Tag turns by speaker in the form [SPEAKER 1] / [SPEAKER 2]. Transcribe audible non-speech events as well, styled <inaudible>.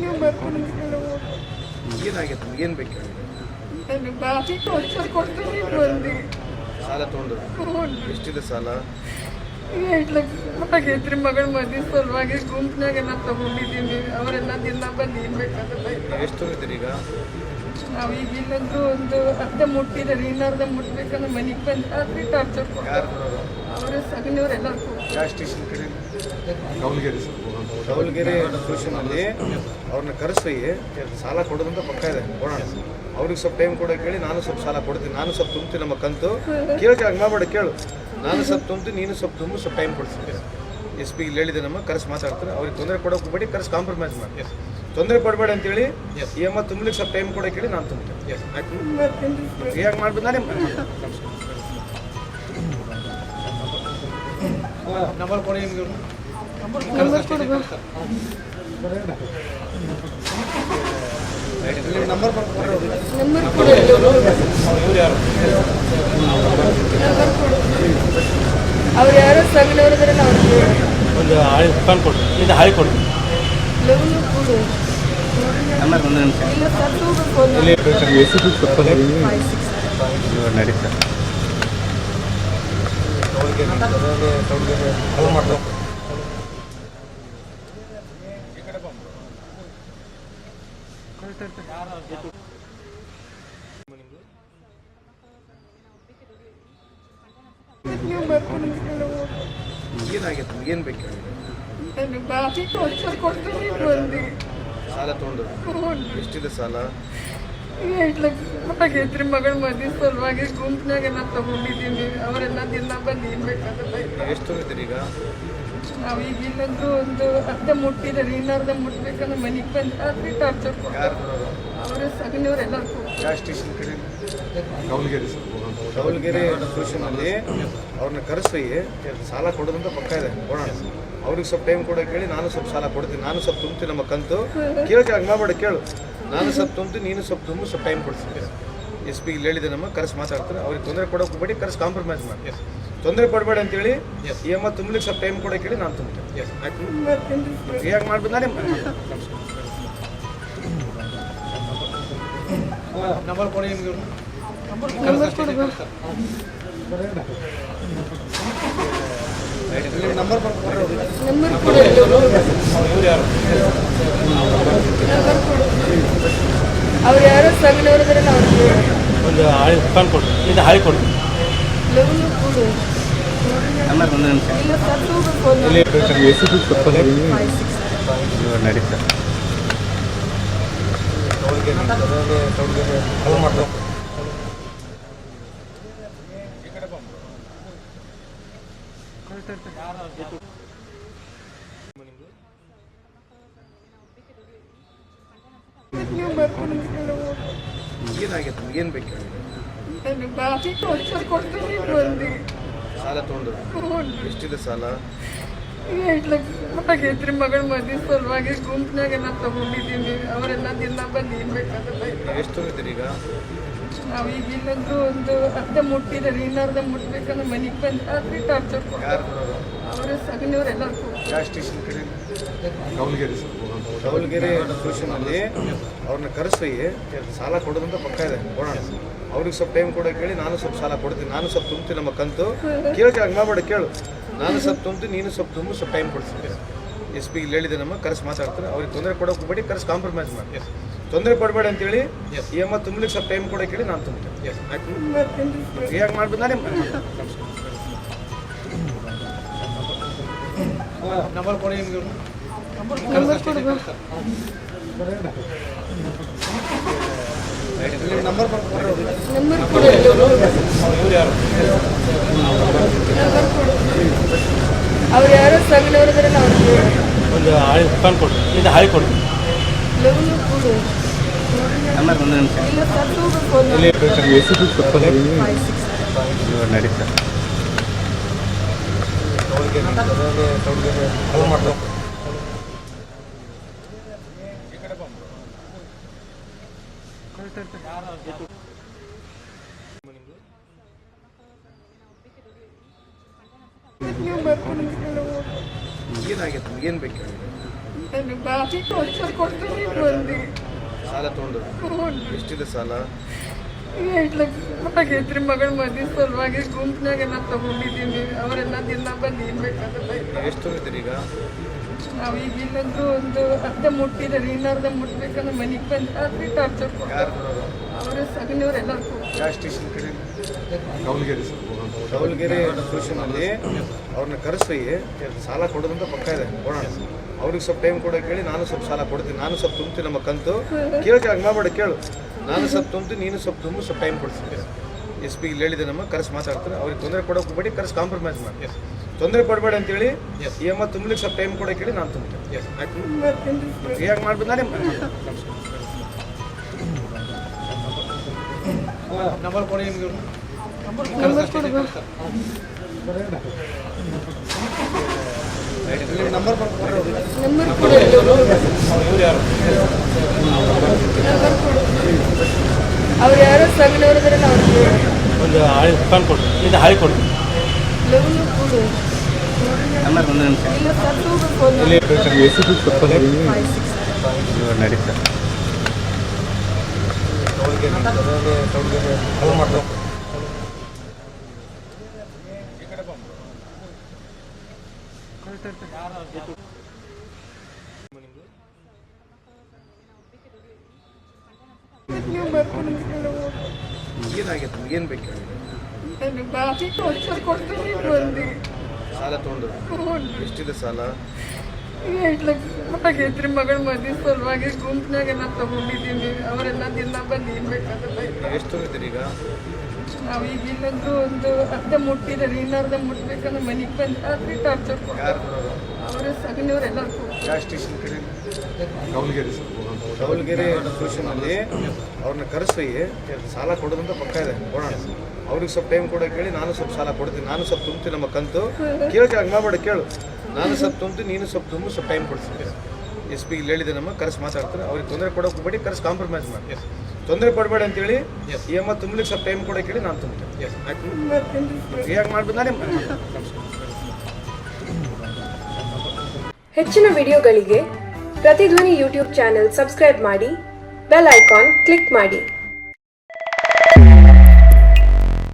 [SPEAKER 1] ನೀವು ಬರ್ಕೊಂಡು
[SPEAKER 2] ಏನು ಬೇಕು? ಸಾಲ ತೊಗೊಂಡು? ಎಷ್ಟಿದೆ ಸಾಲ?
[SPEAKER 1] ಎಂಟು ಲಕ್ಷ ಆಗೈತ್ರಿ ಮಗಳ ಮದ್ವೆ ಸಲುವಾಗಿ ಗುಂಪಿನಾಗ ನಾನು ತಗೊಂಡಿದ್ದೀನಿ. ಅವರೆಲ್ಲ ದಿನ ಬಂದು ಏನ್ ಬೇಕಾಗಲ್ಲ.
[SPEAKER 2] ಎಷ್ಟು ತೊಗೊಂಡಿದ್ದೀರಿ ಈಗ?
[SPEAKER 1] ನಾವು ಈಗ ಇಲ್ಲಂತೂ ಒಂದು ಅರ್ಧ ಮುಟ್ಟಿದ್ದಾರೆ. ಇನ್ನರ್ಧ ಮುಟ್ಬೇಕಂದ್ರೆ ಮನೆಗೆ ಬಂದು ರಾತ್ರಿ ಟಾರ್ಚರ್
[SPEAKER 2] ಯಾರು ಯಾವ ಸ್ಟೇಷನ್ ಕಡೆ.
[SPEAKER 3] ದಾವಣಗೆರೆ ಸರ್.
[SPEAKER 2] ದಾವಣಗೆರೆ ಸ್ಟೇಷನಲ್ಲಿ ಅವ್ರನ್ನ ಕರೆಸಿ ಸಾಲ ಕೊಡೋದಂತ ಪಕ್ಕ ಇದೆ ಕೊಡೋಣ ಅವ್ರಿಗೆ ಸ್ವಲ್ಪ ಟೈಮ್ ಕೊಡೋಕೆ ಕೇಳಿ ನಾನು ಸ್ವಲ್ಪ ಸಾಲ ಕೊಡ್ತೀನಿ. ನಾನು ಸ್ವಲ್ಪ ತುಂಬ್ತೀನಿ ನಮ್ಮ ಕಂತು. ಕೇಳಕ್ಕೆ ಹಂಗೆ ಮಾಡಬೇಡ ಕೇಳು. ನಾನು ಸ್ವಲ್ಪ ತುಂಬ್ತೀನಿ ನೀನು ಸ್ವಲ್ಪ ತುಂಬ ಸ್ವಲ್ಪ ಟೈಮ್ ಕೊಡ್ತೀನಿ. ಎಸ್ ಪಿ ಇಲ್ಲಿ ಹೇಳಿದೆ ನಮ್ಮ ಕರೆಸ್ ಮಾತಾಡ್ತಾರೆ. ಅವ್ರಿಗೆ ತೊಂದರೆ ಕೊಡೋಕೆ ಬೇಡಿ ಕರೆಸ್ ಕಾಂಪ್ರಮೈಸ್ ಮಾಡಿ. ತೊಂದರೆ ಕೊಡಬೇಡ ಅಂತೇಳಿ ಈ ಅಮ್ಮ ತುಂಬಲಿಕ್ಕೆ ಸ್ವಲ್ಪ ಟೈಮ್ ಕೊಡೋಕೆ ಹೇಳಿ ನಾನು ತುಂಬ್ತೀನಿ. ಹೇಗೆ ಮಾಡ್ಬೋದು ನಾನೇ <laughs> ನಂಬರ್ ಕೊಡಿ
[SPEAKER 1] ನಂಬರ್ ಅವ್ರು ಯಾರೋ ಸಗಣಿಯವ್ರದ್ರಲ್ಲ ಅವ್ರಿಗೆ
[SPEAKER 4] ಒಂದು ಹಾಳಿ ಫೋನ್ ಕೊಡು. ಇದು ಹಾಳಿ ಕೊಡು.
[SPEAKER 1] ಲಘು ಕೊಡು.
[SPEAKER 4] ನಂಬರ್ ಒಂದು ನಿಮಿಷ.
[SPEAKER 1] ಇಲ್ಲ ಸರ್ ಫೋನ್.
[SPEAKER 4] ನಡೀತಾ.
[SPEAKER 2] ಏನಾಗಿತ್ತು? ಏನು ಬೇಕು? ಸಾಲ ತೊಗೊಂಡು. ಎಷ್ಟಿದೆ ಸಾಲ?
[SPEAKER 1] ಎಂಟು ಲಕ್ಷ ಆಗೈತ್ರಿ ಮಗಳ ಮದುವೆ ಸಲುವಾಗಿ ಗುಂಪಿನಾಗೆಲ್ಲ ನಾನು ತಗೊಂಡಿದ್ದೀನಿ ಅವರೆಲ್ಲ ದಿನ ಬಂದು ಏನು ಬೇಕಾಗಲ್ಲ
[SPEAKER 2] ಎಷ್ಟು ಈಗ?
[SPEAKER 1] ನಾವು ಈಗ ಇಲ್ಲಂತೂ ಒಂದು ಅರ್ಧ ಮುಟ್ಟಿದ್ರೆ ಇನ್ನರ್ಧ ಮುಟ್ಬೇಕಂದ್ರೆ ಮನೆಗೆ ಬಂದು ರಾತ್ರಿ ಟಾರ್ಚರ್ ಅವರ
[SPEAKER 3] ದಾವಣಗೆರೆ ಸರ್.
[SPEAKER 2] ದಾವಣಗೆರೆ ಸ್ಟೇಷನಲ್ಲಿ ಅವ್ರನ್ನ ಕರೆಸಿ ಸಾಲ ಕೊಡೋದಂತ ಪಕ್ಕ ಇದೆ ಕೊಡೋಣ. ಅವ್ರಿಗೆ ಸ್ವಲ್ಪ ಟೈಮ್ ಕೊಡೋಕೆ ಹೇಳಿ ನಾನು ಸ್ವಲ್ಪ ಸಾಲ ಕೊಡ್ತೀನಿ. ನಾನು ಸ್ವಲ್ಪ ತುಂಬ್ತೀನಿ ನಮ್ಮ ಕಂತು. ಕೇಳಕ್ಕೆ ಹಂಗೆ ಮಾಡಬೇಡ ಕೇಳು. ನಾನು ಸ್ವಲ್ಪ ತುಂಬಿ ನೀನು ಸ್ವಲ್ಪ ತುಂಬ ಸ್ವಲ್ಪ ಟೈಮ್ ಕೊಡ್ತೀನಿ. ಎಸ್ ಪಿ ಇಲ್ಲಿ ಹೇಳಿದೆ ನಮ್ಮ ಕರೆಸಿ ಮಾತಾಡ್ತಾರೆ. ಅವ್ರಿಗೆ ತೊಂದರೆ ಕೊಡೋಕೆ ಹೋಗ್ಬೇಡಿ ಕರೆಸ್ ಕಾಂಪ್ರಮೈಸ್ ಮಾಡಿ. ತೊಂದರೆ ಕೊಡಬೇಡ ಅಂತೇಳಿ ಈ ಅಮ್ಮ ತುಂಬಲಿಕ್ಕೆ ಸ್ವಲ್ಪ ಟೈಮ್ ಕೊಡೋಕೆ ಹೇಳಿ ನಾನು ತುಂಬ್ತೀನಿ ಹೇಗೆ ಮಾಡ್ಬೋದು ನಾನೇ ನಂಬರ್ ಕೊಡಿ ನಿಮ್ಗೆ
[SPEAKER 1] ನಂಬರ್ ಕೊಡಿ ನಂಬರ್ ಅವ್ರು ಯಾರೋ
[SPEAKER 4] ಒಂದು ಹಾಳಿ ಫೋನ್ ಕೊಡು ಇದು ಹಾಳಿ ಕೊಡು
[SPEAKER 1] ಲಘು ಕೊಡು
[SPEAKER 4] ನಂಬರ್ ನಡೀತಾ
[SPEAKER 2] ಏನಾಗಿತ್ತು ಏನು ಬೇಕು ಸಾಲ ತೊಗೊಂಡು ಎಷ್ಟಿದೆ ಸಾಲ
[SPEAKER 1] ಎಂಟು ಲಕ್ಷ ಆಗೈತ್ರಿ ಮಗಳ ಮದುವೆ ಸಲುವಾಗಿ ಗುಂಪಿನಾಗೆಲ್ಲ ತಗೊಂಡಿದ್ದೀನಿ ಅವರೆಲ್ಲ ದಿನ ಬಂದು ಏನ್ ಬೇಕಾದ್ರೆ
[SPEAKER 2] ಎಷ್ಟು ತೊಗೊಂಡಿದ್ದೀರಿ ಈಗ
[SPEAKER 1] ನಾವು ಈಗ ಇಲ್ಲಂತೂ ಒಂದು ಅರ್ಧ ಮುಟ್ಟಿದ್ದಾರೆ ಇನ್ನರ್ಧ ಮುಟ್ಬೇಕಂದ್ರೆ ಮನೆಗೆ ಬಂದು ರಾತ್ರಿ ಟಾರ್ಚರ್ ಅವರ
[SPEAKER 3] ಸರ್
[SPEAKER 2] ದಾವಣಗೆರೆ ಸ್ಟೇಷನಲ್ಲಿ ಅವ್ರನ್ನ ಕರೆಸಿ ಸಾಲ ಕೊಡೋದಂತ ಪಕ್ಕ ಇದೆ ಕೊಡೋಣ. ಅವ್ರಿಗೆ ಸ್ವಲ್ಪ ಟೈಮ್ ಕೊಡೋಕೆ ಹೇಳಿ ನಾನು ಸ್ವಲ್ಪ ಸಾಲ ಕೊಡ್ತೀನಿ. ನಾನು ಸ್ವಲ್ಪ ತುಂಬ್ತೀನಿ ನಮ್ಮ ಕಂತು. ಕೇಳಿ ಹಂಗೆ ಮಾಡಬೇಡ ಕೇಳು. ನಾನು ಸ್ವಲ್ಪ ತುಂಬ್ತೀನಿ ನೀನು ಸ್ವಲ್ಪ ತುಂಬ ಸ್ವಲ್ಪ ಟೈಮ್ ಕೊಡ್ತೀನಿ ಎಸ್ ಪಿ ಇಲ್ಲಿ ಹೇಳಿದೆ ನಮ್ಮ ಕರೆಸ್ ಮಾತಾಡ್ತಾರೆ. ಅವ್ರಿಗೆ ತೊಂದರೆ ಕೊಡೋಕೆ ಬಿಡಿ ಕರೆಸ್ ಕಾಂಪ್ರಮೈಸ್ ಮಾಡಿ. ತೊಂದರೆ ಕೊಡಬೇಡ ಅಂತೇಳಿ ಎಂ ಅಮ್ಮ ತುಂಬಲಿಕ್ಕೆ ಸ್ವಲ್ಪ ಟೈಮ್ ಕೊಡೋಕೆ ಹೇಳಿ ನಾನು
[SPEAKER 1] ಸರ್
[SPEAKER 2] ಹೇಗೆ ಮಾಡ್ಬೋದು ನಾನೇ ನಂಬರ್ ಕೊಡಿ ನಿಮ್ಗೆ.
[SPEAKER 1] ನಂಬರ್ ಅವ್ರು ಯಾರೋ ಸಗಣಿಯವ್ರದ್ರಲ್ಲ ಅವ್ರಿಗೆ
[SPEAKER 4] ಒಂದು ಹಾಳಿ ಕೊಡಿ ಕೊಡು. ಇದು ಹಾಳಿ ಕೊಡು. ನಡೀತಾ
[SPEAKER 2] ಏನಾಗಿತ್ತು? ಏನು ಬೇಕು?
[SPEAKER 1] ನನಗೆ ಬಾಕಿ ವರ್ಷ ಕೊಡ್ತೀನಿ ಬಂದು
[SPEAKER 2] ಸಾಲ ತೊಗೊಂಡು? ಎಷ್ಟಿದೆ ಸಾಲ?
[SPEAKER 1] ಎಂಟು ಲಕ್ಷ ಆಗೈತ್ರಿ ಮಗಳ ಮದ್ವೆ ಸಲುವಾಗಿ ಗುಂಪಿನಾಗ ಎಲ್ಲ ತಗೊಂಡಿದ್ದೀನಿ. ಅವರೆಲ್ಲ ದಿನ ಬಂದು ಏನ್ ಬೇಕಾದ್ರೆ
[SPEAKER 2] ಎಷ್ಟು ತೊಗೊಂಡಿದ್ದೀರಿ ಈಗ?
[SPEAKER 1] ನಾವು ಈಗ ಇಲ್ಲಂದ್ರೂ ಒಂದು ಅರ್ಧ ಮುಟ್ಟಿದ್ದಾರೆ. ಇನ್ನರ್ಧ ಮುಟ್ಬೇಕಂದ್ರೆ ಮನೆಗೆ ಬಂದು ರಾತ್ರಿ ಟಾರ್ಚರ್
[SPEAKER 3] ಅವರ ಸಗಣಿಯವರೆಲ್ಲ
[SPEAKER 2] ಯಾವ ಸ್ಟೇಷನ್ ಕಡೆ?
[SPEAKER 3] ದಾವಣಗೆರೆ
[SPEAKER 2] ದಾವಣಗೆರೆ ಸ್ಟೇಷನಲ್ಲಿ ಅವ್ರನ್ನ ಕರೆಸಿ ಸಾಲ ಕೊಡೋದಂತ ಪಕ್ಕ ಇದೆ. ಕೊಡೋಣ. ಅವ್ರಿಗೆ ಸ್ವಲ್ಪ ಟೈಮ್ ಕೊಡೋಕೆ ಹೇಳಿ ನಾನು ಸ್ವಲ್ಪ ಸಾಲ ಕೊಡ್ತೀನಿ. ನಾನು ಸ್ವಲ್ಪ ತುಂಬ್ತೀನಿ ನಮ್ಮ ಕಂತು. ಕೇಳಿ ಹಂಗೆ ಮಾಡ್ಬೇಡ ಕೇಳು. ನಾನು ಸ್ವಲ್ಪ ತುಂಬ್ತೀನಿ ನೀನು ಸ್ವಲ್ಪ ತುಂಬು ಸ್ವಲ್ಪ ಟೈಮ್ ಕೊಡ್ತೀನಿ. ಎಸ್ ಪಿಗೆ ಹೇಳಿದೆ ನಮ್ಮ ಕರೆಸ್ ಮಾತಾಡ್ತಾರೆ. ಅವ್ರಿಗೆ ತೊಂದರೆ ಕೊಡೋಕೆ ಹೋಗ್ಬೇಡಿ ಕರೆಸಿ ಕಾಂಪ್ರಮೈಸ್ ಮಾಡಿ. ತೊಂದರೆ ಕೊಡಬೇಡ ಅಂತೇಳಿ ಈ ಅಮ್ಮ ತುಂಬಲಿಕ್ಕೆ ಸ್ವಲ್ಪ ಟೈಮ್ ಕೊಡೋಕೆ ಹೇಳಿ ನಾನು ತುಂಬ್ತೀನಿ. ಆಯ್ತು? ಹೇಗೆ ಮಾಡ್ಬೋದು ನಾನೇ ನಂಬರ್ ಕೊಡಿ ನಿಮ್ಗೆ. ನಂಬರ್
[SPEAKER 1] ಕೊಡು. ಅವ್ರು ಯಾರೋ ಇದ್ರಲ್ಲ ಅವ್ರಿಗೆ
[SPEAKER 4] ಒಂದು ಹಾಳಿ ಫೋನ್ ಕೊಡು. ಇದು ಹಾಳಿ ಕೊಡು.
[SPEAKER 1] ಲಘು ಕೊಡು
[SPEAKER 4] ನಂಬರ್ ಒಂದು ನಿಮಿಷ
[SPEAKER 1] ಇಲ್ಲ ಸತ್ತು ಫೋನ್
[SPEAKER 3] ಎ ಸಿ ಬಿ ತಪ್ಪಲ್ಲಿ
[SPEAKER 4] ನಡೀತಾ
[SPEAKER 1] ನೀವು ಬರ್ಕೊಂಡು
[SPEAKER 2] ಏನಾಗಿತ್ತು? ಏನು ಬೇಕು? ಸಾಲ ತೊಗೊಂಡು? ಎಷ್ಟಿದೆ ಸಾಲ?
[SPEAKER 1] ಎಂಟು ಲಕ್ಷ ಮಗಳ ಮದುವೆ ಸಲುವಾಗಿ ಗುಂಪಿನಾಗೆಲ್ಲ ತಗೊಂಡಿದ್ದೀನಿ ಅವರೆಲ್ಲ ದಿನ ಬಂದು ಏನ್ ಬೇಕಾದ್ರೆ
[SPEAKER 2] ಎಷ್ಟು ತೊಗೊಂಡಿದ್ದೀರಿ ಈಗ?
[SPEAKER 1] ನಾವು ಈಗ ಇಲ್ಲಂತೂ ಒಂದು ಅರ್ಧ ಮುಟ್ಟಿದ್ದಾರೆ ಇನ್ನರ್ಧ ಮುಟ್ಬೇಕಂದ್ರೆ ಮನೆಗೆ ಬಂದು ರಾತ್ರಿ ಟಾರ್ಚರ್ ಅವರ
[SPEAKER 2] ಕಡೆ?
[SPEAKER 3] ದಾವಣಗೆರೆ
[SPEAKER 2] ಸ್ಟೇಷನಲ್ಲಿ ಅವ್ರನ್ನ ಕರೆಸಿ ಸಾಲ ಕೊಡೋದಂತ ಪಕ್ಕ ಇದೆ ಕೊಡೋಣ ಅವ್ರಿಗೆ ಸ್ವಲ್ಪ ಟೈಮ್ ಕೊಡೋ ಕೇಳಿ ನಾನು ಸ್ವಲ್ಪ ಸಾಲ ಕೊಡ್ತೀನಿ. ನಾನು ಸ್ವಲ್ಪ ತುಂಬ್ತೀನಿ ನಮ್ಮ ಕಂತು. ಕೇಳಿ ಹಂಗೆ ಮಾಡಿ ಕೇಳು. ನಾನು ಸ್ವಲ್ಪ ತುಂಬ್ತೀನಿ ನೀನು ಸ್ವಲ್ಪ ತುಂಬು ಸ್ವಲ್ಪ ಟೈಮ್ ಕೊಡ್ತೀನಿ. ಎಸ್ ಪಿ ಇಲ್ಲಿ ಹೇಳಿದೆ ನಮ್ಮ ಕರೆಸಿ ಮಾತಾಡ್ತಾರೆ. ಅವ್ರಿಗೆ ತೊಂದರೆ ಕೊಡೋಕೆ ಹೋಗ್ಬೇಡಿ ಕರೆಸಿ ಕಾಂಪ್ರಮೈಸ್ ಮಾಡಿ. ತೊಂದರೆ ಕೊಡಬೇಡ ಅಂತೇಳಿ ಇ ಎಂ ತುಂಬಲಿಕ್ಕೆ ಸ್ವಲ್ಪ ಟೈಮ್ ಕೊಡಕ್ಕೆ ಹೇಳಿ ನಾನು ಆಯ್ತು. ಹೇಗೆ ಮಾಡ್ಬೋದು ನಾನೇ
[SPEAKER 5] ಹೆಚ್ಚಿನ ವಿಡಿಯೋಗಳಿಗೆ ಪ್ರತಿಧ್ವನಿ ಯೂಟ್ಯೂಬ್ ಚಾನೆಲ್ ಸಬ್ಸ್ಕ್ರೈಬ್ ಮಾಡಿ ಬೆಲ್ ಐಕಾನ್ ಕ್ಲಿಕ್ ಮಾಡಿ.